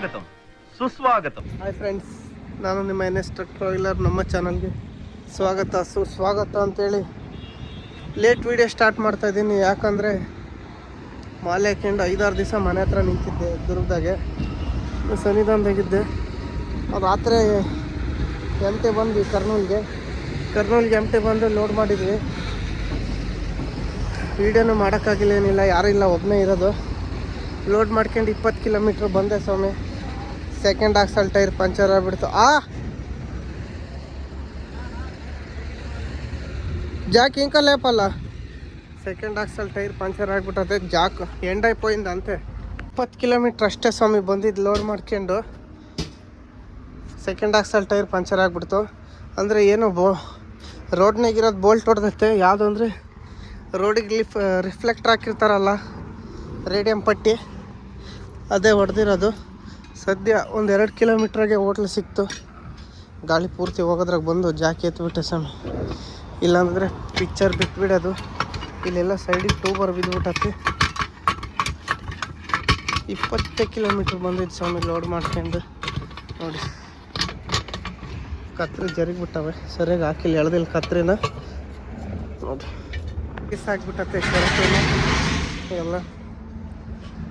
ಸ್ವಾಗತಂ. ಸುಸ್ವಾಗತಂ. Hi friends ನಾನು ನಿಮ್ಮ N S truck ನಮ್ಮ ಚಾನಲ್ಗೆ ಸ್ವಾಗತ, ಸುಸ್ವಾಗತ ಅಂತೇಳಿ ಲೇಟ್ ವಿಡಿಯೋ ಸ್ಟಾರ್ಟ್ ಮಾಡ್ತಾ ಇದ್ದೀನಿ. ಯಾಕಂದರೆ ಮಾಲೆ ಹಾಕೊಂಡು ಐದಾರು ದಿವಸ ಮನೆ ಹತ್ರ ನಿಂತಿದ್ದೆ ದುರ್ಗದಾಗೆ. ಸನ್ನಿಧಾನದಾಗಿದ್ದೆ ರಾತ್ರಿ ಎಂಟೆ ಬಂದ್ವಿ ಕರ್ನೂಲ್ಗೆ ಕರ್ನೂಲ್ಗೆ ಎಂಟೆ ಬಂದು ಲೋಡ್ ಮಾಡಿದ್ವಿ. ವೀಡಿಯೋನು ಮಾಡೋಕ್ಕಾಗಿಲ್ಲ ಏನಿಲ್ಲ, ಯಾರೂ ಇಲ್ಲ ಒಬ್ಬನೇ ಇರೋದು. ಲೋಡ್ ಮಾಡ್ಕೊಂಡು ಇಪ್ಪತ್ತು ಕಿಲೋಮೀಟ್ರ್ ಬಂದೆ ಸ್ವಾಮಿ. ಸೆಕೆಂಡ್ ಆಕ್ಸಲ್ ಟೈರ್ ಪಂಚರ್ ಆಗ್ಬಿಡ್ತು. ಆ! ಜಾಕ್ ಇಂಕ ಲೇಪಲ್ಲ? ಸೆಕೆಂಡ್ ಆಕ್ಸಲ್ ಟೈರ್ ಪಂಚರ್ ಆಗ್ಬಿಟ್ಟದೆ. ಜಾಕ್ ಎಂಡೈಪೋಯಿಂದ ಅಂತೆ. ಇಪ್ಪತ್ತು ಕಿಲೋಮೀಟ್ರ್ ಅಷ್ಟೇ ಸ್ವಾಮಿ ಬಂದಿದ್ದು ಲೋಡ್ ಮಾಡ್ಕೊಂಡು ಸೆಕೆಂಡ್ ಆಕ್ಸಲ್ ಟೈರ್ ಪಂಚರ್ ಆಗ್ಬಿಡ್ತು. ಅಂದರೆ ಏನು ಬೋ ರೋಡ್ನಾಗಿರೋದು ಬೋಲ್ಟ್ ಹೊಡೆದತ್ತೆ ಯಾವುದು ಅಂದರೆ ರೋಡಿಗೆ ಲಿಫ್ ರಿಫ್ಲೆಕ್ಟ್ರ್ ಹಾಕಿರ್ತಾರಲ್ಲ ರೇಡಿಯಂ ಪಟ್ಟಿ, ಅದೇ ಹೊಡೆದಿರೋದು. ಸದ್ಯ ಒಂದು ಎರಡು ಕಿಲೋಮೀಟ್ರಾಗೆ ಹೋಟ್ಲ್ ಸಿಕ್ತು. ಗಾಳಿ ಪೂರ್ತಿ ಹೋಗೋದ್ರಾಗ ಬಂದು ಜಾಕಿ ಎತ್ಬಿಟ್ಟೆ ಸ್ವಾಮಿ. ಇಲ್ಲಾಂದರೆ ಪಿಕ್ಚರ್ ಬಿಟ್ಬಿಡೋದು. ಇಲ್ಲೆಲ್ಲ ಸೈಡಿಗೆ ಟೂಬರ್ ಬಿದ್ದುಬಿಟ್ಟತ್ತೆ ಇಪ್ಪತ್ತೇ ಕಿಲೋಮೀಟ್ರ್ ಬಂದಿದ್ದು ಸ್ವಾಮಿ ಲೋಡ್ ಮಾಡ್ಕೊಂಡು. ನೋಡಿ. ಕತ್ರಿ ಜರಿಗ್ಬಿಟ್ಟವೆ. ಸರಿಯಾಗಿ ಹಾಕಿಲ್ಲ, ಎಳ್ದಿಲ್ಲ ಕತ್ರಿನ. ನೋಡಿ. ಹಾಕ್ಬಿಟ್ಟತ್ತೆ ಶರ್ಟೇನು ಎಲ್ಲ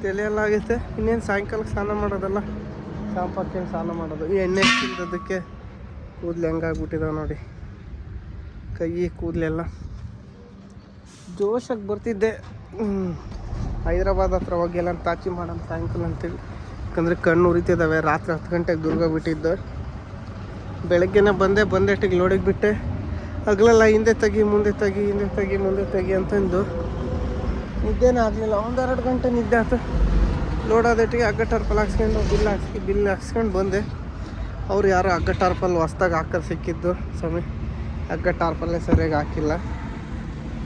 ತಲೆ ಎಲ್ಲ ಆಗೈತೆ ಇನ್ನೇನು ಸಾಯಂಕಾಲಕ್ಕೆ ಸ್ನಾನ ಮಾಡೋದಲ್ಲ? ಶಾಂಪು ಹಾಕ್ಯಂಡು ಸ್ನಾನ ಮಾಡೋದು. ಈ ಎಣ್ಣೆ ತಿಂದದಕ್ಕೆ ಕೂದಲು ಹೆಂಗಾಗ್ಬಿಟ್ಟಿದಾವೆ ನೋಡಿ. ಕೈ, ಕೂದಲೆಲ್ಲ ಜೋಶಾಗಿ ಬರ್ತಿದ್ದೆ. ಹೈದರಾಬಾದ್ ಹೈದ್ರಾಬಾದ್ ಹತ್ರ ಹೋಗಿ ಎಲ್ಲ ತಾಚಿ ಮಾಡೋಣ ಸಾಯಂಕಾಲ ಅಂತೇಳಿ ಯಾಕಂದರೆ ಕಣ್ಣು ಉರಿತಿದ್ದಾವೆ ರಾತ್ರಿ ಹತ್ತು ಗಂಟೆಗೆ ದುರ್ಗ ಬಿಟ್ಟಿದ್ದು. ಬೆಳಗ್ಗೆನೇ ಬಂದೆ, ಬಂದೆಟ್ಟಿಗೆ ಲೋಡಿಗೆ ಬಿಟ್ಟೆ. ಹಗಲೆಲ್ಲ ಹಿಂದೆ ತೆಗಿ, ಮುಂದೆ ತೆಗಿ, ಹಿಂದೆ ತೆಗಿ, ಮುಂದೆ ತೆಗಿ ಅಂತಂದು. ನಿದ್ದೆನೇ ಆಗಲಿಲ್ಲ ಒಂದೆರಡು ಗಂಟೆ ನಿದ್ದೆ ಆಯ್ತು ಲೋಡ್ ಆದಟ್ಟಿಗೆ ಹಗ್ಗ ಟರ್ಪಲ್ ಹಾಕ್ಸ್ಕೊಂಡು ಬಿಲ್ ಹಾಕ್ಸಿ, ಬಿಲ್ ಹಾಕ್ಸ್ಕೊಂಡು ಬಂದೆ. ಅವ್ರು ಯಾರೋ ಹಗ್ಗ ಟಾರ್ಪಲ್ ಹೊಸ್ದಾಗ ಹಾಕೋದು ಸಿಕ್ಕಿದ್ದು ಸ್ವಾಮಿ. ಹಗ್ಗ ಟಾರ್ಪಲ್ಲೇ ಸರಿಯಾಗಿ ಹಾಕಿಲ್ಲ.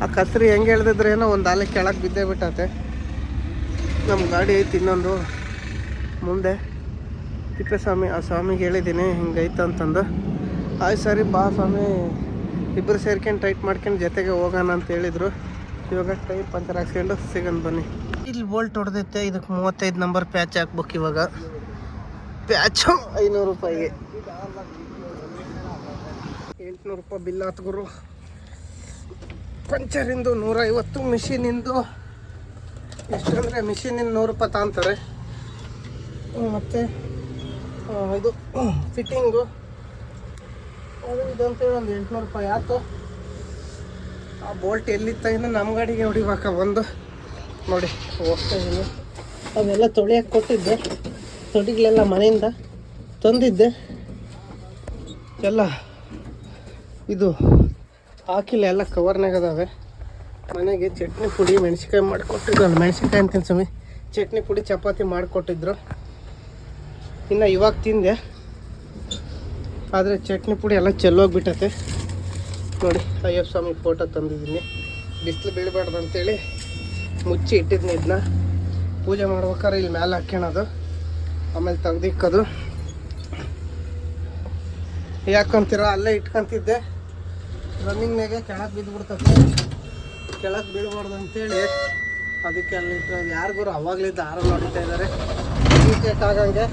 ಆ ಕತ್ರಿ ಹೆಂಗೆ ಹೇಳ್ದಿದ್ರೆ ಏನೋ ಒಂದು ಆಲೆ ಕೆಳಗೆ ಬಿದ್ದೇ ಬಿಟ್ಟತೆ. ನಮ್ಮ ಗಾಡಿ ಐತಿ ಇನ್ನೊಂದು. ಮುಂದೆ. ತಿಪ್ಪೇಸ್ವಾಮಿ ಆ ಸ್ವಾಮಿಗೆ ಹೇಳಿದ್ದೀನಿ ಹಿಂಗೈತೆ ಅಂತಂದು. ಆಯ್ತು ಸರಿ ಬಾ ಸ್ವಾಮಿ. ಇಬ್ಬರು ಸೇರ್ಕೊಂಡು ಟೈಟ್ ಮಾಡ್ಕೊಂಡು ಜೊತೆಗೆ ಹೋಗೋಣ ಅಂತ ಹೇಳಿದರು. ಇವಾಗ ಟೈಪ್ ಪಂಚರ್ ಹಾಕ್ಸ್ಕೊಂಡು ಸಿಗನ್ ಬನ್ನಿ. ಇಲ್ಲಿ ಬೋಲ್ಟ್ ಹೊಡೆದೈತೆ. ಇದಕ್ಕೆ ಮೂವತ್ತೈದು ನಂಬರ್ ಪ್ಯಾಚ್ ಹಾಕ್ಬೇಕು ಇವಾಗ. ಪ್ಯಾಚು ಐನೂರು ರೂಪಾಯಿಗೆ. ಎಂಟುನೂರು ರೂಪಾಯಿ ಬಿಲ್ ಹಾತ್ಗುರು ಗುರು. ಪಂಚರಿಂದು ನೂರೈವತ್ತು ಮಿಷಿನಿಂದು. ಎಷ್ಟು ಅಂದರೆ ಮಿಷಿನಿಂದ ನೂರು ರೂಪಾಯಿ ತಗೊಂತಾರೆ. ಮತ್ತು ಇದು ಫಿಟ್ಟಿಂಗು ಅದು ಇದು ಅಂತೇಳಿ ಒಂದು ಎಂಟುನೂರು ರೂಪಾಯಿ ಆಯ್ತು ಆ ಬೋಲ್ಟ್ ಎಲ್ಲಿತ್ತ ಇನ್ನು ನಮ್ಮ ಗಾಡಿಗೆ ಹೊಡಿಬೇಕ ಒಂದು ನೋಡಿ, ಹೋಗ್ತಾ ಇದ್ದೀನಿ ಅವೆಲ್ಲ ತೊಳಿಯಕ್ಕೆ ಕೊಟ್ಟಿದ್ದೆ. ತೊಡಿಗಳೆಲ್ಲ ಮನೆಯಿಂದ ತಂದಿದ್ದೆ. ಎಲ್ಲ ಇದು ಹಾಕಿಲ್ಲ ಎಲ್ಲ ಕವರ್ನಾಗ ಅದಾವೆ. ಮನೆಗೆ ಚಟ್ನಿ ಪುಡಿ, ಮೆಣಸಿನ್ಕಾಯಿ ಮಾಡಿಕೊಟ್ಟಿದ್ರು ಅಲ್ಲಿ ಮೆಣಸಿನ್ಕಾಯಿ ಅಂತೀನಿ ಸ್ವಾಮಿ. ಚಟ್ನಿ ಪುಡಿ, ಚಪಾತಿ ಮಾಡಿಕೊಟ್ಟಿದ್ರು. ಇನ್ನು ಇವಾಗ ತಿಂದೆ. ಆದರೆ ಚಟ್ನಿ ಪುಡಿ ಎಲ್ಲ ಚೆಲ್ಲೋಗ್ಬಿಟ್ಟತೆ. ನೋಡಿ, ಅಯ್ಯಪ್ಪ ಸ್ವಾಮಿ ಫೋಟೋ ತಂದಿದ್ದೀನಿ. ಬಿಸಿಲು ಬೀಳಬಾರ್ದು ಅಂತೇಳಿ ಮುಚ್ಚಿ ಇಟ್ಟಿದ್ನಿ ಇದನ್ನ ಪೂಜೆ ಮಾಡ್ಬೇಕಾದ್ರೆ ಇಲ್ಲಿ ಮೇಲೆ ಹಾಕ್ಯಣದು. ಆಮೇಲೆ ತೆಗ್ದಿಕ್ಕೋದು ಯಾಕಂತೀರ ಅಲ್ಲೇ ಇಟ್ಕೊಂತಿದ್ದೆ. ರನ್ನಿಂಗ್ನಾಗೆ ಕೆಳಗೆ ಬಿದ್ದುಬಿಡ್ತದೆ ಕೆಳಗೆ ಬೀಳಬಾರ್ದು ಅಂತೇಳಿ ಅದಕ್ಕೆ ಅಲ್ಲಿ ಇಟ್ಟು ಯಾರಿಗೂ ಅವಾಗಲಿದ್ದ ಆರು ನೋಡಿತಾ ಇದ್ದಾರೆ ಆಗಂಗೆ.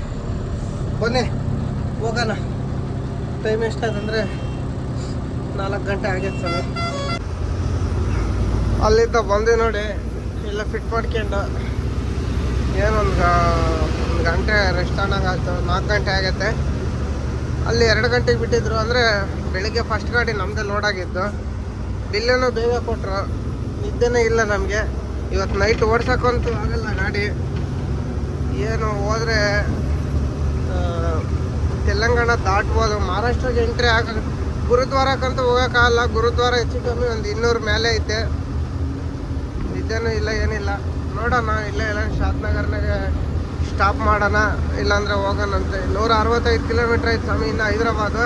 ಬನ್ನಿ, ಹೋಗೋಣ. ಟೈಮ್ ಎಷ್ಟಾದಂದರೆ ನಾಲ್ಕು ಗಂಟೆ ಆಗೈತೆ ಸರ್. ಅಲ್ಲಿಂದ ಬಂದೆ ನೋಡಿ, ಎಲ್ಲ ಫಿಟ್ ಮಾಡ್ಕೊಂಡು ಏನೊಂದು ಒಂದು ಗಂಟೆ ರೆಸ್ಟ್ ಅನ್ನಂಗೆ ಆಯಿತು, ನಾಲ್ಕು ಗಂಟೆ ಆಗೈತೆ ಅಲ್ಲಿ ಎರಡು ಗಂಟೆಗೆ ಬಿಟ್ಟಿದ್ರು ಅಂದರೆ ಬೆಳಿಗ್ಗೆ ಫಸ್ಟ್ ಗಾಡಿ ನಮ್ಮದೇ ಲೋಡ್ ಆಗಿದ್ದು ಬೇಗ ಕೊಟ್ಟರು ನಿದ್ದೆನೇ ಇಲ್ಲ ನಮಗೆ. ಇವತ್ತು ನೈಟ್ ಓಡ್ಸೋಕ್ಕಂತೂ ಆಗಲ್ಲ ಗಾಡಿ. ಏನು ಹೋದರೆ ತೆಲಂಗಾಣ ದಾಟ್ಬೋದು, ಮಹಾರಾಷ್ಟ್ರಕ್ಕೆ ಎಂಟ್ರಿ ಆಗ ಗುರುದ್ವಾರಕ್ಕಂತೂ ಹೋಗೋಕ್ಕಾಗಲ್ಲ. ಗುರುದ್ವಾರ ಹೆಚ್ಚು ಕಮ್ಮಿ ಒಂದು ಇನ್ನೂರು ಮೇಲೆ ಐತೆ. ನಿದ್ದೆನೂ ಇಲ್ಲ, ಏನಿಲ್ಲ. ನೋಡೋಣ, ಇಲ್ಲೇ ಇಲ್ಲ ಶಾದ್ನಗರ್ನಾಗ ಸ್ಟಾಪ್ ಮಾಡೋಣ, ಇಲ್ಲಾಂದ್ರೆ ಹೋಗೋಣಂತೆ ನೂರ ಅರವತ್ತೈದು ಕಿಲೋಮೀಟ್ರ್ ಐತೆ ಸ್ವಾಮಿ, ಇನ್ನು ಹೈದ್ರಾಬಾದು.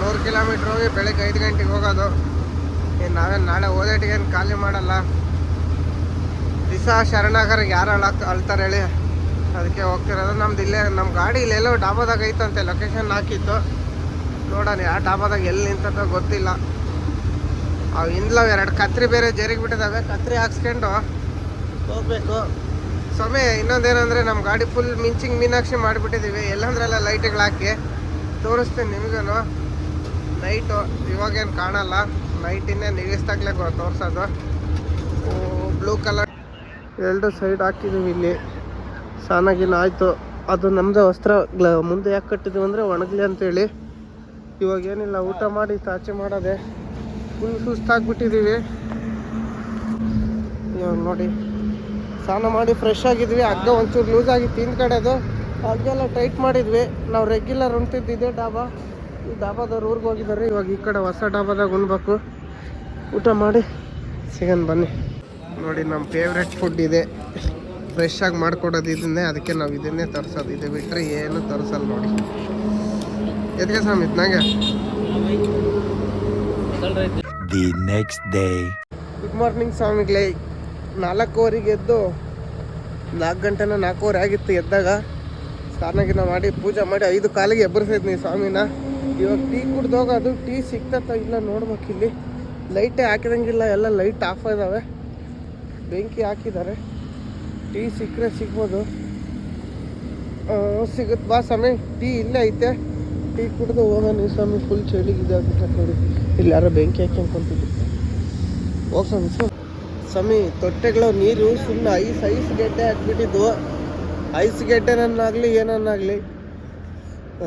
ನೂರು ಕಿಲೋಮೀಟ್ರ್ ಹೋಗಿ ಬೆಳಗ್ಗೆ ಐದು ಗಂಟೆಗೆ ಹೋಗೋದು. ಇನ್ನು ನಾವೇನು ನಾಳೆ ಓದೇಟಿಗೆ ಏನು ಖಾಲಿ ಮಾಡಲ್ಲ. ದಿಸ ಶರಣಾಗರಿಗೆ ಯಾರು ಅಳ ಅಳ್ತಾರೆ ಹೇಳಿ. ಅದಕ್ಕೆ ಹೋಗ್ತಿರೋದು. ನಮ್ದು ಇಲ್ಲೇ ನಮ್ಮ ಗಾಡಿ ಇಲ್ಲೆಲ್ಲೋ ಡಾಬಾದಾಗ ಐತಂತೆ ಲೊಕೇಶನ್ ಹಾಕಿತ್ತು ನೋಡೋಣ ಯಾವ ಡಾಬಾದಾಗ ಎಲ್ಲಿ ನಿಂತದ ಗೊತ್ತಿಲ್ಲ. ಅವು ಹಿಂದ್ಲವ್ ಎರಡು ಕತ್ರಿ ಬೇರೆ ಜರಿಗೆ ಬಿಟ್ಟಿದ್ದಾವೆ, ಕತ್ರಿ ಹಾಕ್ಸ್ಕೊಂಡು ಹೋಗ್ಬೇಕು. ಸಮಯ ಇನ್ನೊಂದೇನಂದ್ರೆ ನಮ್ಮ ಗಾಡಿ ಫುಲ್ ಮಿಂಚಿಂಗ್ ಮೀನಾಕ್ಷಿ ಮಾಡಿಬಿಟ್ಟಿದ್ದೀವಿ ಎಲ್ಲಂದ್ರೆಲ್ಲ ಲೈಟ್ಗಳು ಹಾಕಿ ತೋರಿಸ್ತೀನಿ ನಿಮಗೂ ನೈಟು ಇವಾಗೇನು ಕಾಣಲ್ಲ. ನೈಟಿನೇ ನಿಲ್ಲಿಸ್ದಾಗ್ಲೇ ತೋರಿಸೋದು. ಬ್ಲೂ ಕಲರ್ ಎರಡು ಸೈಡ್ ಹಾಕಿದ್ದೀವಿ ಇಲ್ಲಿ. ಸಾನಾಗಿನ ಆಯಿತು. ಅದು ನಮ್ಮದೇ ವಸ್ತ್ರ, ಗ್ಲ ಮುಂದೆ ಯಾಕೆ ಕಟ್ಟಿದ್ದೀವಿ ಅಂದರೆ ಒಣಗಲಿ ಅಂತೇಳಿ. ಇವಾಗ ಏನಿಲ್ಲ, ಊಟ ಮಾಡಿ ತಾಚೆ ಮಾಡೋದೆ ಫುಲ್ ಸುಸ್ತಾಗ್ಬಿಟ್ಟಿದ್ದೀವಿ ಇವಾಗ ನೋಡಿ, ಸ್ನಾನ ಮಾಡಿ ಫ್ರೆಶ್ ಆಗಿದ್ವಿ. ಹಗ್ಗ ಒಂಚೂರು ಲೂಸ್ ತಿಂದ್ಕಡೆದು ಕಡೆದು ಹಗ್ಗೆಲ್ಲ ಟೈಟ್ ಮಾಡಿದ್ವಿ. ನಾವು ರೆಗ್ಯುಲರ್ ಉಣ್ತಿದ್ದಿದ್ದೆ ಡಾಬಾ. ಈ ಡಾಬಾದವ್ರು ಊರಿಗೆ ಹೋಗಿದ್ದಾರೆ. ಇವಾಗ ಈ ಕಡೆ ಹೊಸ ಡಾಬಾದಾಗ ಉಣ್ಬೇಕು. ಊಟ ಮಾಡಿ ಸಿಗನ್ ಬನ್ನಿ. ನೋಡಿ ನಮ್ಮ ಫೇವ್ರೆಟ್ ಫುಡ್ ಇದೆ. ಫ್ರೆಶ್ ಆಗಿ ಮಾಡ್ಕೊಡೋದು ಇದನ್ನೇ, ಅದಕ್ಕೆ ನಾವು ಇದನ್ನೇ ತರಿಸೋದು. ಇದು ಬಿಟ್ಟರೆ ಏನು ತರಿಸಲ್ಲ ನೋಡಿ. ಎದಕ್ಕೆ ಸ್ವಾಮಿ ನಂಗೆ? The next day good morning ಸ್ವಾಮಿಗಳೇ. ನಾಲ್ಕೂವರೆಗೆ ಎದ್ದು ನಾಲ್ಕು ಗಂಟೆನ ನಾಲ್ಕೂವರೆ ಆಗಿತ್ತು ಎದ್ದಾಗ ಸ್ನಾನಗಿನ ಮಾಡಿ ಪೂಜೆ ಮಾಡಿ ಐದು ಕಾಲಿಗೆ ಎಬ್ಬರಿಸಿದ್ನಿ ಸ್ವಾಮಿನ. ಇವಾಗ ಟೀ ಕುಡ್ದೋಗ ಹೋಗೋದು ಟೀ ಸಿಗ್ತತ್ತ ಇಲ್ಲ ನೋಡ್ಬೇಕು ಇಲ್ಲಿ. ಲೈಟೇ ಹಾಕಿದಂಗಿಲ್ಲ ಎಲ್ಲ ಲೈಟ್ ಆಫ್ ಇದ್ದಾವೆ ಬೆಂಕಿ ಹಾಕಿದ್ದಾರೆ. ಟೀ ಸಿಕ್ಕರೆ ಸಿಗ್ಬೋದು. ಸಿಗುತ್ತೆ ಬಾ ಸ್ವಾಮಿ ಟೀ ಇಲ್ಲೇ ಐತೆ. ಟೀ ಕುಡ್ದು ಹೋಗೋಣ ಸ್ವಾಮಿ ಫುಲ್ ಚಳಿ ಇದಾಗುತ್ತೆ ನೋಡಿ. ಇಲ್ಲಿ ಯಾರೋ ಬೆಂಕಿ ಹಾಕ್ಯಂಡ್ ಕುಂತಿದ್ರು. ಹೋಗ್ ಸ್ವಾಮಿ. ಸ್ವಾಮಿ. ತೊಟ್ಟೆಗಳು ನೀರು ಸುಮ್ಮನೆ ಐಸ್ ಐಸ್ ಗೆಡ್ಡೆ ಹಾಕ್ಬಿಟ್ಟಿದ್ವು ಐಸ್ ಗೆಡ್ಡೆನನ್ನಾಗಲಿ ಏನನ್ನಾಗಲಿ.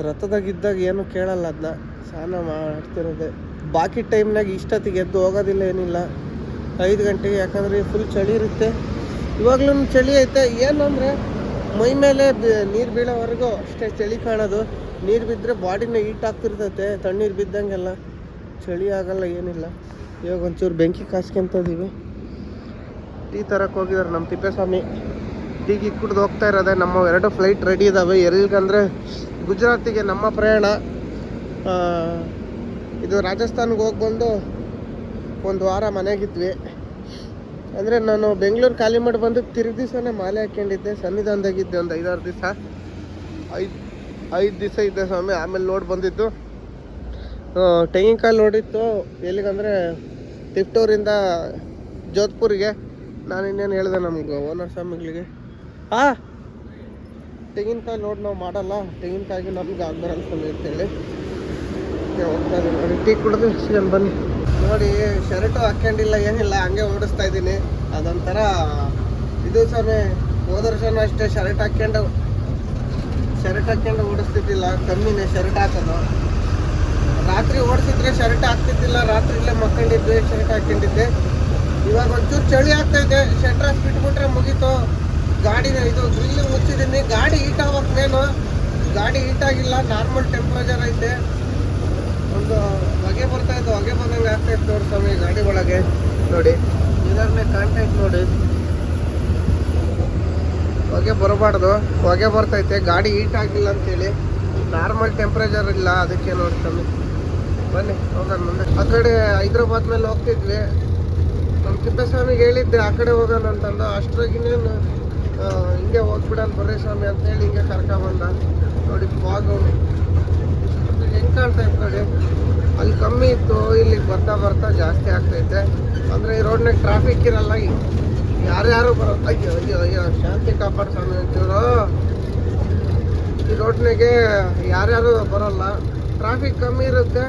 ರಥದಾಗಿದ್ದಾಗ ಏನು ಕೇಳಲ್ಲ ಅದನ್ನ ಸ್ನಾನ ಮಾಡ್ತಿರೋದೆ. ಬಾಕಿ ಟೈಮ್ನಾಗ ಇಷ್ಟೊತ್ತಿಗೆ ಎದ್ದು ಹೋಗೋದಿಲ್ಲ ಏನಿಲ್ಲ. ಐದು ಗಂಟೆಗೆ, ಯಾಕಂದರೆ ಫುಲ್ ಚಳಿ ಇರುತ್ತೆ. ಇವಾಗ್ಲೂ ಚಳಿ ಐತೆ. ಏನಂದರೆ ಮೈ ಮೇಲೆ ನೀರು ಬೀಳೋವರೆಗೂ ಅಷ್ಟೇ ಚಳಿ ಕಾಣೋದು. ನೀರು ಬಿದ್ದರೆ ಬಾಡಿನ ಹೀಟ್ ಆಗ್ತಿರ್ತೈತೆ, ತಣ್ಣೀರು ಬಿದ್ದಂಗೆಲ್ಲ ಚಳಿ ಆಗಲ್ಲ, ಏನಿಲ್ಲ. ಇವಾಗ ಒಂಚೂರು ಬೆಂಕಿ ಕಾಸ್ಕೊಂತದೀವಿ. ಟೀ ತರಕ್ಕೆ ಹೋಗಿದ್ದಾರೆ ನಮ್ಮ ತಿಪ್ಪೇಸ್ವಾಮಿ. ಟೀಗಿ ಕುಡ್ದು ಹೋಗ್ತಾ ಇರೋದೆ, ನಮ್ಮ ಎರಡು ಫ್ಲೈಟ್ ರೆಡಿ ಇದ್ದಾವೆ ಎಲ್ಲಿಗಂದರೆ ಗುಜರಾತಿಗೆ ನಮ್ಮ ಪ್ರಯಾಣ. ಇದು ರಾಜಸ್ಥಾನ್ಗೆ ಹೋಗಿ ಬಂದು ಒಂದು ವಾರ ಮನೆಗಿದ್ವಿ. ಅಂದರೆ ನಾನು ಬೆಂಗಳೂರು ಖಾಲಿ ಮಾಡಿ ಬಂದು ತಿರುಗಿ ದಿವಸನೇ ಮಾಲೆ ಹಾಕ್ಕೊಂಡಿದ್ದೆ. ಸನ್ನಿಧಾನದಾಗಿದ್ದೆ ಒಂದು ಐದಾರು ದಿವಸ. ಐದು ಐದು ದಿವಸ ಇದ್ದೆ ಸ್ವಾಮಿ, ಆಮೇಲೆ ನೋಡಿ ಬಂದಿದ್ದು. ತೆಂಗಿನಕಾಯಿ ನೋಡಿತ್ತು, ಎಲ್ಲಿಗಂದರೆ ತಿಪ್ಟೂರಿಂದ ಜೋಧ್ಪುರಿಗೆ. ನಾನು ಇನ್ನೇನು ಹೇಳಿದೆ ನಮ್ಗೆ ಓನರ್ ಸ್ವಾಮಿಗಳಿಗೆ. ಆ, ತೆಂಗಿನಕಾಯಿ ಲೋಡ್ ನಾವು ಮಾಡಲ್ಲ, ತೆಂಗಿನಕಾಯಿಗೆ ನಮ್ಗೆ ಆಗ್ಬರಲ್ಲ ಸ್ವಾಮಿ ಅಂತೇಳಿ. ಹೀಗೆ ಹೋಗ್ತಾ ಟೀ ಕುಡಿದು ಸಿಗನ್ ಬನ್ನಿ. ನೋಡಿ, ಶರ್ಟು ಹಾಕ್ಕೊಂಡಿಲ್ಲ, ಏನಿಲ್ಲ, ಹಂಗೆ ಓಡಿಸ್ತಾ ಇದ್ದೀನಿ ಅದೊಂಥರ, ಇದು ಸ್ವಾಮಿ, ಹೋದ ವರ್ಷನೂ ಅಷ್ಟೇ ಶರ್ಟ್ ಹಾಕ್ಕೊಂಡು ಶರ್ಟ್ ಹಾಕೊಂಡು ಓಡಿಸ್ತಿದ್ದಿಲ್ಲ ಕಮ್ಮಿನೇ ಶರ್ಟ್ ಹಾಕೋದು. ರಾತ್ರಿ ಓಡಿಸಿದ್ರೆ ಶರ್ಟ್ ಹಾಕ್ತಿದ್ದಿಲ್ಲ ರಾತ್ರಿ ಇಲ್ಲೇ ಮಕ್ಕೊಂಡಿದ್ವಿ ಶರ್ಟ್ ಹಾಕೊಂಡಿದ್ದೆ ಇವಾಗ ಒಂಚೂರು ಚಳಿ ಆಗ್ತಾ ಇದೆ ಶೆಟ್ರಾಸ್ ಬಿಟ್ಬಿಟ್ರೆ ಮುಗೀತು. ಗಾಡಿನ ಇದು ಗ್ರಿಲ್ ಮುಚ್ಚಿದ್ದೀನಿ. ಗಾಡಿ ಹೀಟ್ ಏನು ಗಾಡಿ ಹೀಟ್ ಆಗಿಲ್ಲ ನಾರ್ಮಲ್ ಟೆಂಪ್ರೇಚರ್ ಐತೆ. ಒಂದು ಹೊಗೆ ಬರ್ತಾ ಇತ್ತು, ಹೊಗೆ ಬಂದಂಗೆ ಆಗ್ತಾ ಇತ್ತು ನೋಡಿ ಸ್ವಾಮಿ ಗಾಡಿ ಒಳಗೆ. ನೋಡಿ ಇದನ್ನೇ ಕಾಂಟ್ಯಾಕ್ಟ್ ನೋಡಿ. ಹೊಗೆ ಬರಬಾರ್ದು. ಹೊಗೆ ಬರ್ತೈತೆ. ಗಾಡಿ ಹೀಟ್ ಆಗಿಲ್ಲ ಅಂತೇಳಿ. ನಾರ್ಮಲ್ ಟೆಂಪ್ರೇಚರ್ ಇಲ್ಲ. ಅದಕ್ಕೆ ನೋಡಿ ಸ್ವಾಮಿ. ಬನ್ನಿ, ಹೋಗೋಣ ಮುಂದೆ. ಆ ಕಡೆ ಹೈದ್ರಾಬಾದ್ ಮೇಲೆ ಹೋಗ್ತಿದ್ವಿ. ನಮ್ಮ ತಿಪ್ಪೇಸ್ವಾಮಿಗೆ ಹೇಳಿದ್ದೆ, ಆ ಕಡೆ ಹೋಗೋಣ ಅಂತಂದು. ಅಷ್ಟ್ರಾಗಿನೇನು ಹಿಂಗೆ ಹೋಗ್ಬಿಡೋಣ ಬರ್ರಿ ಸ್ವಾಮಿ ಅಂತೇಳಿ ಹಿಂಗೆ ಕರ್ಕೊಂಬಂದ. ನೋಡಿ ಫಾಗು ಹೆಂಗೆ ಕಾಣ್ತಾ ಇತ್ತು ನೋಡಿ. ಅಲ್ಲಿ ಕಮ್ಮಿ ಇತ್ತು. ಇಲ್ಲಿ ಬರ್ತಾ ಬರ್ತಾ ಜಾಸ್ತಿ ಆಗ್ತೈತೆ. ಅಂದರೆ ಈ ರೋಡ್ನಾಗ ಟ್ರಾಫಿಕ್ ಇರಲ್ಲ ಯಾರ್ಯಾರು ಬರೋ ಅಯ್ಯೋ ಅಯ್ಯೋ, ಶಾಂತಿ ಕಾಪಾಡ ಸ್ವಾಮಿ ಅಂತೀವ್ರು ಈ ರೋಡ್ನಾಗೆ ಯಾರ್ಯಾರು ಬರೋಲ್ಲ. ಟ್ರಾಫಿಕ್ ಕಮ್ಮಿ ಇರುತ್ತೆ.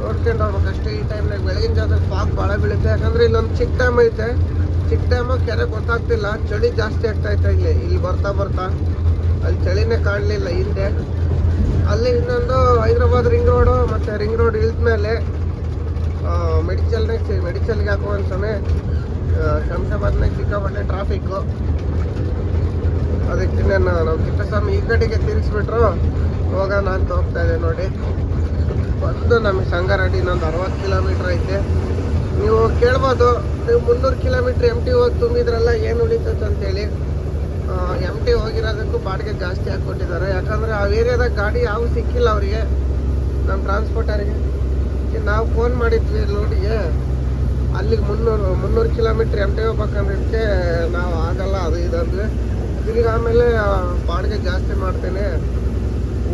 ನೋಡ್ಕೊಂಡು ಹೋಗ್ಬೇಕು ಅಷ್ಟೇ ಈ ಟೈಮ್ನಾಗ ಬೆಳಗಿನ ಜಾತ್ರೆ ಫಾಗ್ ಭಾಳ ಬೀಳುತ್ತೆ. ಯಾಕಂದ್ರೆ ಇಲ್ಲೊಂದು ಚಿಕ್ಕ ಡ್ಯಾಮ್ ಐತೆ. ಚಿಕ್ಕ ಡ್ಯಾಮು ಕೆರೆ ಗೊತ್ತಾಗ್ತಿಲ್ಲ. ಚಳಿ ಜಾಸ್ತಿ ಆಗ್ತಾ ಇತ್ತು ಇಲ್ಲಿ. ಇಲ್ಲಿ ಬರ್ತಾ ಬರ್ತಾ. ಅಲ್ಲಿ ಚಳಿನೇ ಕಾಣಲಿಲ್ಲ ಹಿಂದೆ. ಅಲ್ಲಿ ಇನ್ನೊಂದು ಹೈದ್ರಾಬಾದ್ ರಿಂಗ್ ರೋಡು ಮತ್ತು ರಿಂಗ್ ರೋಡ್ ಇಳಿದ್ಮೇಲೆ ಮೆಡಿಚಲ್ನಾಗ ಮೆಡಿಚಲ್ಗೆ ಹಾಕುವ ಸಮಯ. ಶಂಶಾಬಾದ್ನಾಗ ಸಿಕ್ಕಾಪಟ್ಟೆ ಟ್ರಾಫಿಕ್ಕು ಅದಕ್ಕೆ ನಾನು ನಾವು ತಿಪ್ಪಸ್ವಾಮಿ ಈ ಕಡೆಗೆ ತಿರುಗಿಸ್ಬಿಟ್ರು. ಹೋಗೋಣ ಅಂತ ಹೋಗ್ತಾ ಇದೆ ನೋಡಿ. ಬಂದು ನಮಗೆ ಸಂಗಾರಡಿ ಇನ್ನೊಂದು ಅರವತ್ತು ಕಿಲೋಮೀಟ್ರ್ ಐತೆ. ನೀವು ಕೇಳ್ಬೋದು, ನೀವು ಮುನ್ನೂರು ಕಿಲೋಮೀಟ್ರ್ ಎಂ ಟಿ ಹೋಗಿ ತುಂಬಿದ್ರಲ್ಲ ಏನು ಉಳಿತೈತೆ ಅಂತೇಳಿ. ಎಂ ಟಿ ಹೋಗಿರೋದಕ್ಕೂ ಬಾಡಿಗೆ ಜಾಸ್ತಿ ಹಾಕ್ಕೊಟ್ಟಿದ್ದಾರೆ. ಯಾಕಂದರೆ ಆ ಏರಿಯಾದಾಗ ಗಾಡಿ ಯಾವ ಸಿಕ್ಕಿಲ್ಲ ಅವರಿಗೆ. ನಮ್ಮ ಟ್ರಾನ್ಸ್ಪೋರ್ಟರಿಗೆ ನಾವು ಫೋನ್ ಮಾಡಿದ್ವಿ ಲೋಡಿಗೆ ಅಲ್ಲಿಗೆ ಮುನ್ನೂರು ಮುನ್ನೂರು ಕಿಲೋಮೀಟ್ರ್ ಎಂ ಟಿ ಹೋಗ್ಬೇಕಂದಿದ್ದಕ್ಕೆ ನಾವು ಆಗಲ್ಲ, ಅದು ಇದಂದ್ರೆ ತಿರುಗಿ ಆಮೇಲೆ ಬಾಡಿಗೆ ಜಾಸ್ತಿ ಮಾಡ್ತೇನೆ.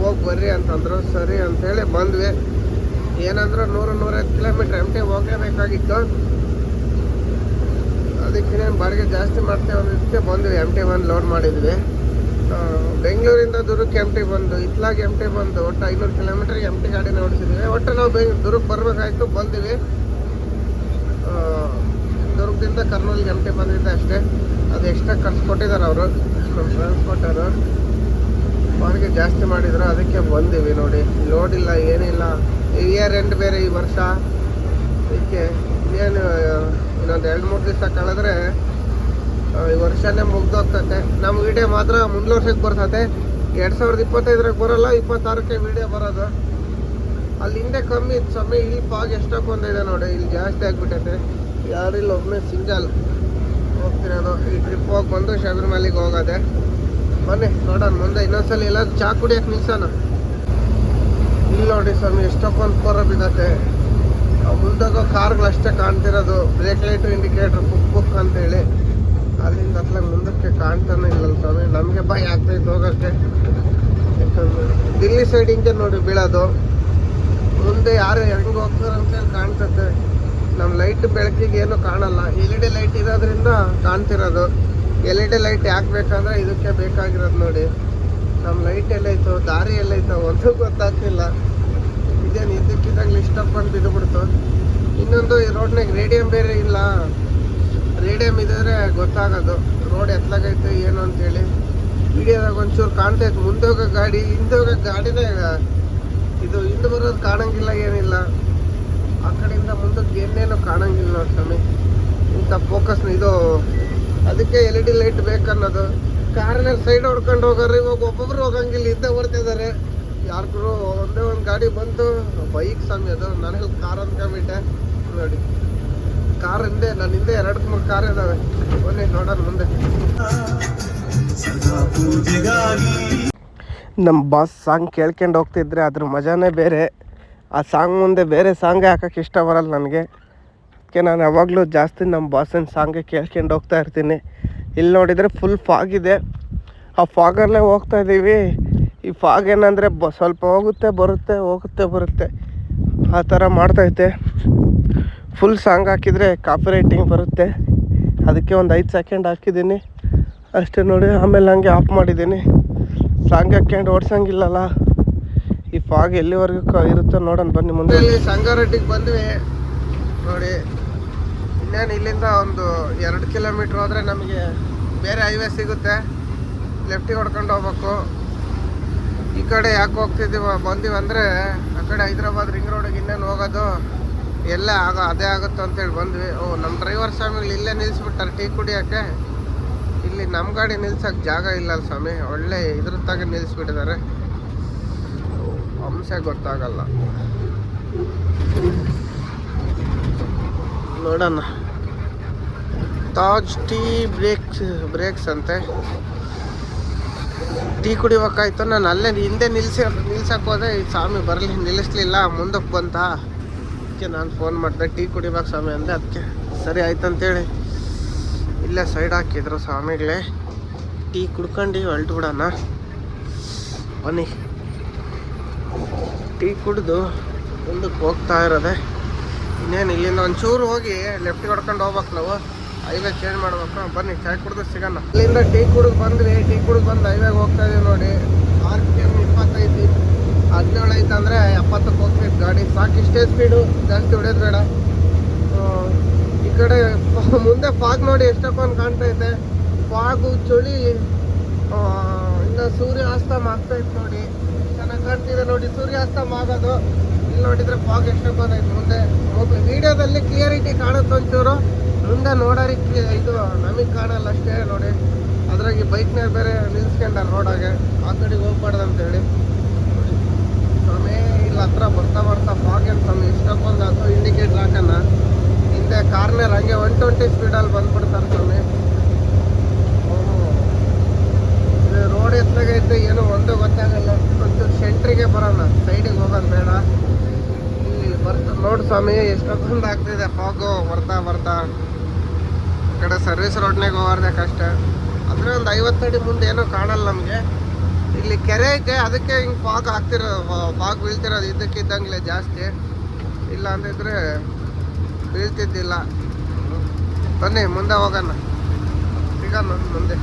ಹೋಗಿ ಬರ್ರಿ ಅಂತಂದರು. ಸರಿ ಅಂತೇಳಿ ಬಂದ್ವಿ. ಏನಂದ್ರೆ ನೂರು, ನೂರೈವತ್ತು ಕಿಲೋಮೀಟ್ರ್ ಎಂ ಟಿ ಹೋಗಲೇಬೇಕಾಗಿತ್ತು ಅದಕ್ಕೆ ಇನ್ನೇನು ಬಾಡಿಗೆ ಜಾಸ್ತಿ ಮಾಡ್ತೇವೆ ಅನ್ನೋದಕ್ಕೆ ಬಂದ್ವಿ. ಎಂ ಟಿ ಲೋಡ್ ಮಾಡಿದ್ವಿ. ಬೆಂಗಳೂರಿಂದ ದುರ್ಗಕ್ಕೆ ಎಂ ಟಿ ಬಂದು, ಇತ್ಲಾಗ ಎಂ ಟಿ ಬಂದು ಒಟ್ಟು ಐನೂರು ಕಿಲೋಮೀಟರ್ ಎಂ ಟಿ ಗಾಡಿನ ಓಡಿಸಿದ್ವಿ. ಒಟ್ಟು ನಾವು ಬೆಂಗ್ ದುರ್ಗಕ್ಕೆ ಬರಬೇಕಾಯ್ತು, ಬಂದ್ವಿ. ದುರ್ಗದಿಂದ ಕರ್ನೂಲ್ಗೆ ಎಂ ಟಿ ಬಂದಿದ್ದೆ ಅಷ್ಟೇ. ಅದು ಎಕ್ಸ್ಟ್ರಾ ಖರ್ಚು ಕೊಟ್ಟಿದ್ದಾರೆ ಅವರು? ನಮ್ಮ ಟ್ರಾನ್ಸ್ಪೋರ್ಟರು ಬಾಡಿಗೆ ಜಾಸ್ತಿ ಮಾಡಿದ್ರು. ಅದಕ್ಕೆ ಬಂದೀವಿ ನೋಡಿ. ಲೋಡ್ ಇಲ್ಲ, ಏನಿಲ್ಲ. ಇಯರ್ ಎಂಡ್ ಬೇರೆ ಈ ವರ್ಷ. ಅದಕ್ಕೆ ಇನ್ನೇನು ಇನ್ನೊಂದು ಎರಡು ಮೂರು ದಿವಸ ಕಳೆದ್ರೆ ಈ ವರ್ಷನೇ ಮುಗ್ದೋಗ್ತತೆ. ನಮ್ಮ ವಿಡಿಯೋ ಮಾತ್ರ ಮುಂದಿನ ವರ್ಷಕ್ಕೆ ಬರ್ತತೆ. ಎರಡು ಸಾವಿರದ ಇಪ್ಪತ್ತೈದರಾಗ ಬರೋಲ್ಲ, ಇಪ್ಪತ್ತಾರಕ್ಕೆ ವಿಡಿಯೋ ಬರೋದು. ಅಲ್ಲಿ ಹಿಂದೆ ಕಮ್ಮಿ ಇತ್ತು ಸಮಯ ಇಲ್ಲಿ ಫಾಗ್ ಎಷ್ಟಕ್ಕೊಂದಿದೆ ನೋಡಿ. ಇಲ್ಲಿ ಜಾಸ್ತಿ ಆಗಿಬಿಟ್ಟೈತೆ ಯಾರಿಲ್ಲ ಒಮ್ಮೆ ಸಿಂಗಲ್ ಹೋಗ್ತಿರೋದು ಈ ಟ್ರಿಪ್ ಹೋಗಿ ಬಂದು ಶಬರಿಮಲೆಗೆ ಹೋಗೋದೆ. ಬನ್ನಿ, ನೋಡೋಣ. ಮುಂದೆ ಇನ್ನೊಂದ್ಸಲ ಎಲ್ಲ ಚಾ ಕುಡಿಯಕ್ಕೆ ನಿಲ್ಸೋಣ. ಇಲ್ಲಿ ನೋಡಿ ಸ್ವಾಮಿ, ಎಷ್ಟೊಕ್ಕೊಂದು ಕೋರ ಬಿದ್ದತೆ. ಮುಂದಾಗ ಕಾರ್ಗಳು ಅಷ್ಟೇ ಕಾಣ್ತಿರೋದು. ಬ್ರೇಕ್ ಲೈಟು ಇಂಡಿಕೇಟ್ರ್ ಪುಕ್ ಪುಕ್ ಅಂತೇಳಿ. ಅಲ್ಲಿಂದ ಅತ್ಲ ಮುಂದಕ್ಕೆ ಕಾಣ್ತಾನೆ ಇಲ್ಲಲ್ಲ ಸ್ವಾಮಿ. ನಮಗೆ ಭಯ ಆಗ್ತೈತೆ ಹೋಗೋಕ್ಕೆ ಯಾಕಂದ್ರೆ ದಿಲ್ಲಿ ಸೈಡ್ ಹಿಂಗೆ ನೋಡಿ ಬೀಳೋದು. ಮುಂದೆ ಯಾರು ಹೆಂಗೆ ಹೋಗ್ತಾರೆ ಅಂತೇಳಿ ಕಾಣ್ತತೆ. ನಮ್ಮ ಲೈಟ್ ಬೆಳಕಿಗೆ ಏನು ಕಾಣಲ್ಲ. ಎಲ್ ಇ ಡಿ ಲೈಟ್ ಇರೋದ್ರಿಂದ ಕಾಣ್ತಿರೋದು. ಎಲ್ ಇ ಡಿ ಲೈಟ್ ಯಾಕೆ ಬೇಕಂದ್ರೆ ಇದಕ್ಕೆ ಬೇಕಾಗಿರೋದು ನೋಡಿ. ನಮ್ಮ ಲೈಟ್ ಎಲ್ಲೈತು ದಾರಿ ಎಲ್ಲೈತು ಒಂದು ಗೊತ್ತಾಗ್ತಿಲ್ಲ. ಇದೇನು ಇದ್ದಕ್ಕಿದ್ದಂಗೆ ಅಂತ ಬಿದ್ದುಬಿಡ್ತು. ಇನ್ನೊಂದು, ಈ ರೋಡ್ನಾಗ ರೇಡಿಯಂ ಬೇರೆ ಇಲ್ಲ. ರೇಡಿಯಂ ಇದ್ರೆ ಗೊತ್ತಾಗೋದು. ರೋಡ್ ಎತ್ತಲಾಗೈತೆ ಏನು ಅಂತೇಳಿ. ವಿಡಿಯೋದಾಗ ಒಂಚೂರು ಕಾಣ್ತಾ ಇತ್ತು. ಹೋಗೋ ಗಾಡಿ ಹಿಂದೆ ಹೋಗೋ ಗಾಡಿನೇ ಇದು ಹಿಂದೆ ಬರೋದು ಕಾಣಂಗಿಲ್ಲ, ಏನಿಲ್ಲ. ಆ ಕಡೆಯಿಂದ ಮುಂದಕ್ಕೆ ಏನೇನೋ ಕಾಣಂಗಿಲ್ಲ ನೋಡಿ ಸ್ವಾಮಿ. ಇಂಥ ಫೋಕಸ್ ಇದು. ಅದಕ್ಕೆ ಎಲ್ ಇ ಡಿ ಲೈಟ್ ಬೇಕನ್ನೋದು. ಕಾರಿನಲ್ಲಿ ಸೈಡ್ ಹೊಡ್ಕೊಂಡು ಹೋಗೋರು ಇವಾಗ ಒಬ್ಬೊಬ್ರು ಹೋಗಂಗಿಲ್ಲ ಇದ್ದೇ ಬರ್ತಿದ್ದಾರೆ ಯಾರಿಗೂ ಒಂದೇ ಒಂದು ಗಾಡಿ ಬಂತು ಬೈಕ್ ಸ್ವಾಮಿ ಅದು. ನನಗೆ ಕಾರ್ ಅಂದ್ಕೊಂಬಿಟ್ಟೆ ನೋಡಿ. ಕಾರ್ ಹಿಂದೆ ನನ್ನ ಹಿಂದೆ ಎರಡು ಮೂರು ಕಾರ್ ಇದಾವೆ. ಬನ್ನಿ ನೋಡೋಣ ಮುಂದೆ. ನಮ್ಮ ಬಾಸ್ ಸಾಂಗ್ ಕೇಳ್ಕೊಂಡು ಹೋಗ್ತಿದ್ರೆ ಅದ್ರ ಮಜಾನೇ ಬೇರೆ. ಆ ಸಾಂಗ್ ಮುಂದೆ ಬೇರೆ ಸಾಂಗೇ ಹಾಕಕ್ಕೆ ಇಷ್ಟ ಬರಲ್ಲ ನನಗೆ. ಅದಕ್ಕೆ ನಾನು ಯಾವಾಗಲೂ ಜಾಸ್ತಿ ನಮ್ಮ ಬಾಸಿನ ಸಾಂಗೇ ಕೇಳ್ಕೊಂಡು ಹೋಗ್ತಾ ಇರ್ತೀನಿ. ಇಲ್ಲಿ ನೋಡಿದರೆ ಫುಲ್ ಫಾಗ್ ಇದೆ. ಆ ಫಾಗಲ್ಲೇ ಹೋಗ್ತಾ ಇದ್ದೀವಿ ಈ ಫಾಗ್ ಏನಂದರೆ ಬ ಸ್ವಲ್ಪ ಹೋಗುತ್ತೆ, ಬರುತ್ತೆ ಹೋಗುತ್ತೆ, ಬರುತ್ತೆ. ಆ ಥರ ಮಾಡ್ತೈತೆ ಫುಲ್ ಸಾಂಗ್ ಹಾಕಿದರೆ ಕಾಪಿ ರೈಟಿಂಗ್ ಬರುತ್ತೆ. ಅದಕ್ಕೆ ಒಂದು ಐದು ಸೆಕೆಂಡ್ ಹಾಕಿದ್ದೀನಿ. ಅಷ್ಟೇ ನೋಡಿ, ಆಮೇಲೆ ಹಂಗೆ ಆಫ್ ಮಾಡಿದ್ದೀನಿ. ಸಾಂಗ್ ಹಾಕ್ಕೊಂಡು ಓಡ್ಸಂಗಿಲ್ಲಲ್ಲ. ಈ ಫಾಗ್ ಎಲ್ಲಿವರೆಗೂ ಇರುತ್ತೋ ನೋಡೋಣ, ಬನ್ನಿ ಮುಂದೆ. ಇಲ್ಲಿ ಸಂಗಾರೆಡ್ಡಿಗೆ ಬಂದ್ವಿ. ನೋಡಿ, ಇನ್ನೇನು ಇಲ್ಲಿಂದ ಒಂದು ಎರಡು ಕಿಲೋಮೀಟ್ರ್ ಹೋದರೆ ನಮಗೆ ಬೇರೆ ಹೈವೇ ಸಿಗುತ್ತೆ. ಲೆಫ್ಟಿಗೆ ಹೊಡ್ಕೊಂಡು ಹೋಗ್ಬೇಕು. ಈ ಕಡೆ ಯಾಕೆ ಹೋಗ್ತಿದ್ದೀವ, ಬಂದೀವಿ ಅಂದರೆ ಆ ಕಡೆ ಹೈದ್ರಾಬಾದ್ ರಿಂಗ್ ರೋಡಿಗೆ ಇನ್ನೇನು ಹೋಗೋದು, ಎಲ್ಲ ಆಗ ಅದೇ ಆಗುತ್ತೆ ಅಂತೇಳಿ ಬಂದ್ವಿ. ಓ ನಮ್ಮ ಡ್ರೈವರ್ ಸ್ವಾಮಿಗಳು ಇಲ್ಲೇ ನಿಲ್ಲಿಸ್ಬಿಟ್ಟಾರೆ ಟೀ ಕುಡಿಯೋಕ್ಕೆ. ಇಲ್ಲಿ ನಮ್ಮ ಗಾಡಿ ನಿಲ್ಸಕ್ಕೆ ಜಾಗ ಇಲ್ಲ ಸ್ವಾಮಿ. ಒಳ್ಳೆ ಇದ್ರ ತಾಗೆ ನಿಲ್ಲಿಸ್ಬಿಟ್ಟಿದ್ದಾರೆ ಅಂಶ ಗೊತ್ತಾಗಲ್ಲ. ನೋಡೋಣ. ತಾಜ್ ಟೀ ಬ್ರೇಕ್ಸ್ ಬ್ರೇಕ್ಸ್ ಅಂತೆ. ಟೀ ಕುಡಿಬೇಕಾಯ್ತು. ನಾನು ಅಲ್ಲೇ ಹಿಂದೆ ನಿಲ್ಸಿ ನಿಲ್ಸಕ್ಕೆ ಹೋದೆ. ಸ್ವಾಮಿ ಬರಲಿ, ನಿಲ್ಲಿಸ್ಲಿಲ್ಲ. ಮುಂದಕ್ಕೆ ಬಂತ. ಅದಕ್ಕೆ ನಾನು ಫೋನ್ ಮಾಡಿದೆ. ಟೀ ಕುಡಿಬೇಕು ಸ್ವಾಮಿ ಅಂದೆ. ಅದಕ್ಕೆ ಸರಿ ಆಯ್ತು ಅಂತೇಳಿ ಇಲ್ಲೇ ಸೈಡ್ ಹಾಕಿದ್ರು ಸ್ವಾಮಿಗಳೇ. ಟೀ ಕುಡ್ಕೊಂಡು ಹೊಲ್ಟು ಬಿಡೋಣ. ಬನ್ನಿ. ಟೀ ಕುಡಿದು ಮುಂದಕ್ಕೆ ಹೋಗ್ತಾ ಇರೋದೆ. ಇನ್ನೇನು ಇಲ್ಲಿಂದ ಒಂಚೂರು ಹೋಗಿ ಲೆಫ್ಟಿಗೆ ಹೊಡ್ಕೊಂಡು ಹೋಗ್ಬೇಕು ನಾವು. ಹೈವೇ ಚೇಂಜ್ ಮಾಡ್ಬೇಕು. ಬನ್ನಿ, ಚಾಯ್ ಕುಡಿದು ಸಿಗೋಣ. ಇಲ್ಲಿಂದ ಟೀ ಕುಡಿದು ಬಂದ್ವಿ. ಟೀ ಕುಡಿದು ಬಂದು ಹೈವೇಗೆ ಹೋಗ್ತಾ ಇದೀವಿ ನೋಡಿ. ಆರ್ ಪಿ ಎಂ ಇಪ್ಪತ್ತೈದು ಹದಿನೇಳು ಐತೆ ಅಂದರೆ ಎಪ್ಪತ್ತಕ್ಕೆ ಹೋಗ್ತೈತೆ ಗಾಡಿ ಸಾಕು ಇಷ್ಟೇ ಸ್ಪೀಡು ಜಾಸ್ತಿ ಹೊಡೆಯೋದು ಬೇಡ ಈ ಕಡೆ ಮುಂದೆ ಫಾಗ್ ನೋಡಿ ಎಷ್ಟಕ್ಕೊಂದು ಕಾಣ್ತಾ ಫಾಗು ಚಳಿ ಇನ್ನು ಸೂರ್ಯಾಸ್ತಮ ಇತ್ತು ನೋಡಿ. ಕಾಣ್ತಿದೆ ನೋಡಿ. ಸೂರ್ಯಾಸ್ತಮ ಆಗೋದು ಇಲ್ಲಿ ನೋಡಿದ್ರೆ ಫಾಗ್ ಎಷ್ಟಕ್ಕೊಂದೈತೆ ಮುಂದೆ? ವಿಡಿಯೋದಲ್ಲಿ ಕ್ಲಿಯರಿಟಿ ಕಾಣುತ್ತೆ ಒಂಚೂರು. ಮುಂದೆ ನೋಡೋರಿಗೆ ಇದು ನಮಗೆ ಕಾಣಲ್ಲ ಅಷ್ಟೇ ನೋಡಿ. ಅದ್ರಾಗ ಬೈಕ್ನಾಗ ಬೇರೆ ನಿಲ್ಸ್ಕೊಂಡಾರ ರೋಡಾಗೆ ಆ ಕಡೆಗೆ ಹೋಗ್ಬಾರ್ದು ಅಂತೇಳಿ ಸ್ವಾಮಿ ಇಲ್ಲಿ, ಹತ್ರ ಬರ್ತಾ ಬರ್ತಾ ಫಾಗ್ ಏನು ಸ್ವಾಮಿ ಇಷ್ಟಕ್ಕೊಂದು ಅದು ಇಂಡಿಕೇಟ್ರ್ ಹಾಕೋಣ ಹಿಂದೆ ಕಾರ್ನರ್ ಹಂಗೆ ಒನ್ ಟ್ವೆಂಟಿ ಸ್ಪೀಡಲ್ಲಿ ಬಂದ್ಬಿಡ್ತಾರೆ ಸ್ವಾಮಿ. ರೋಡ್ ಎತ್ತಾಗೈತೆ ಏನೋ ಒಂದು ಗೊತ್ತಾಗಲ್ಲ. ಸೆಂಟ್ರಿಗೆ ಸೈಡಿಗೆ ಹೋಗೋದು ಬೇಡ. ಇಲ್ಲಿ ಬರ್ತಾ, ನೋಡು ಸ್ವಾಮಿ ಎಷ್ಟೊಂದು ಆಗ್ತಿದೆ ಫಾಗು ಬರ್ತಾ ಬರ್ತಾ. ಕಡೆ ಸರ್ವಿಸ್ ರೋಡ್ನಾಗ ಹೋಗಾರ್ದೆ ಕಷ್ಟ ಅಂದರೆ ಒಂದು ಅಡಿ ಮುಂದೆ ಏನೂ ಕಾಣಲ್ಲ ನಮಗೆ. ಇಲ್ಲಿ ಕೆರೆ ಐತೆ, ಅದಕ್ಕೆ ಹಿಂಗೆ ಫಾಗ್ ಆಗ್ತಿರೋ ಫಾಗ್ ಬೀಳ್ತಿರೋದು ಇದ್ದಕ್ಕಿದ್ದಂಗೆ ಜಾಸ್ತಿ. ಇಲ್ಲ ಅಂದಿದ್ರೆ ಬೀಳ್ತಿದ್ದಿಲ್ಲ. ಬನ್ನಿ, ಮುಂದೆ ಹೋಗೋಣ. ಸಿಗೋಣ ಮುಂದೆ.